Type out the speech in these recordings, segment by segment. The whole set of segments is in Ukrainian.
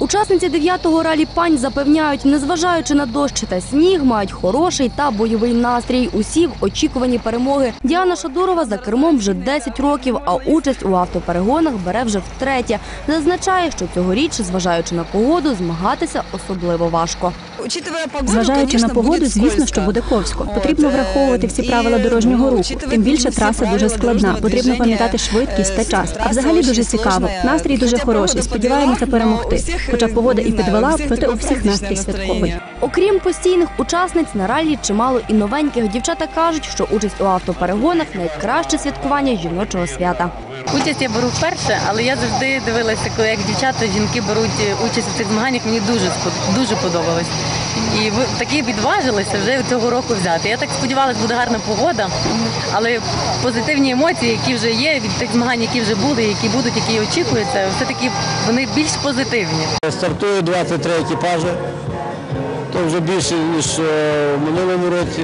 Учасниці 9-го ралі пань запевняють, незважаючи на дощ та сніг, мають хороший та бойовий настрій. Усі в очікуванні перемоги. Діана Шадурова за кермом вже 10 років, а участь у автоперегонах бере вже втретє. Зазначає, що цьогоріч, зважаючи на погоду, змагатися особливо важко. Зважаючи на погоду, звісно, що буде ковсько. Потрібно враховувати всі правила дорожнього руху. Тим більше траса дуже складна. Потрібно пам'ятати швидкість та час. А взагалі дуже цікаво. Настрій дуже хороший. Сподіваємося перемогти. Хоча погода і підвела, проте у всіх настрій святковий. Окрім постійних учасниць на ралі чимало і новеньких. Дівчата кажуть, що участь у автоперегонах найкраще святкування жіночого свята. Участь я беру вперше, але я завжди дивилася, коли як дівчата, жінки беруть е, участь у цих змаганнях. Мені дуже дуже подобалось. І ви таки відважилися вже цього року взяти. Я так сподівалася, буде гарна погода, але позитивні емоції, які вже є від тих змагань, які вже були, які будуть, які очікуються, все таки вони більш позитивні. Стартує 23 екіпажі, то вже більше, ніж е, в минулому році.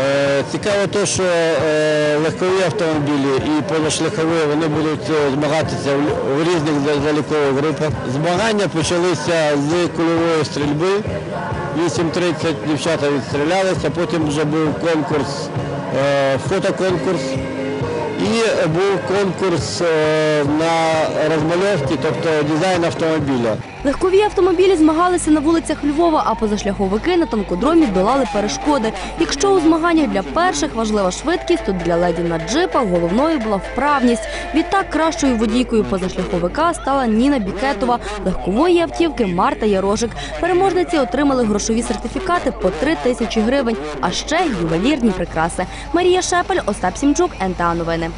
Е, Цікаво те, що е, легкові автомобілі і позашляхові вони будуть е, змагатися в- різних залікових групах. Змагання почалися з кульової стрільби. 8.30 дівчата відстрілялися, потім вже був конкурс, фотоконкурс. І був конкурс е, на розмальовки, тобто дизайн автомобіля. Легкові автомобілі змагалися на вулицях Львова, а позашляховики на танкодромі долали перешкоди. Якщо у змаганнях для перших важлива швидкість, то для леді на джипах головною була вправність. Відтак кращою водійкою позашляховика стала Ніна Бікетова, легкової автівки Марта Ярожик. Переможниці отримали грошові сертифікати по 3 тисячі гривень, а ще ювелірні прикраси. Марія Шепель, Остап Сімчук, НТА Новини.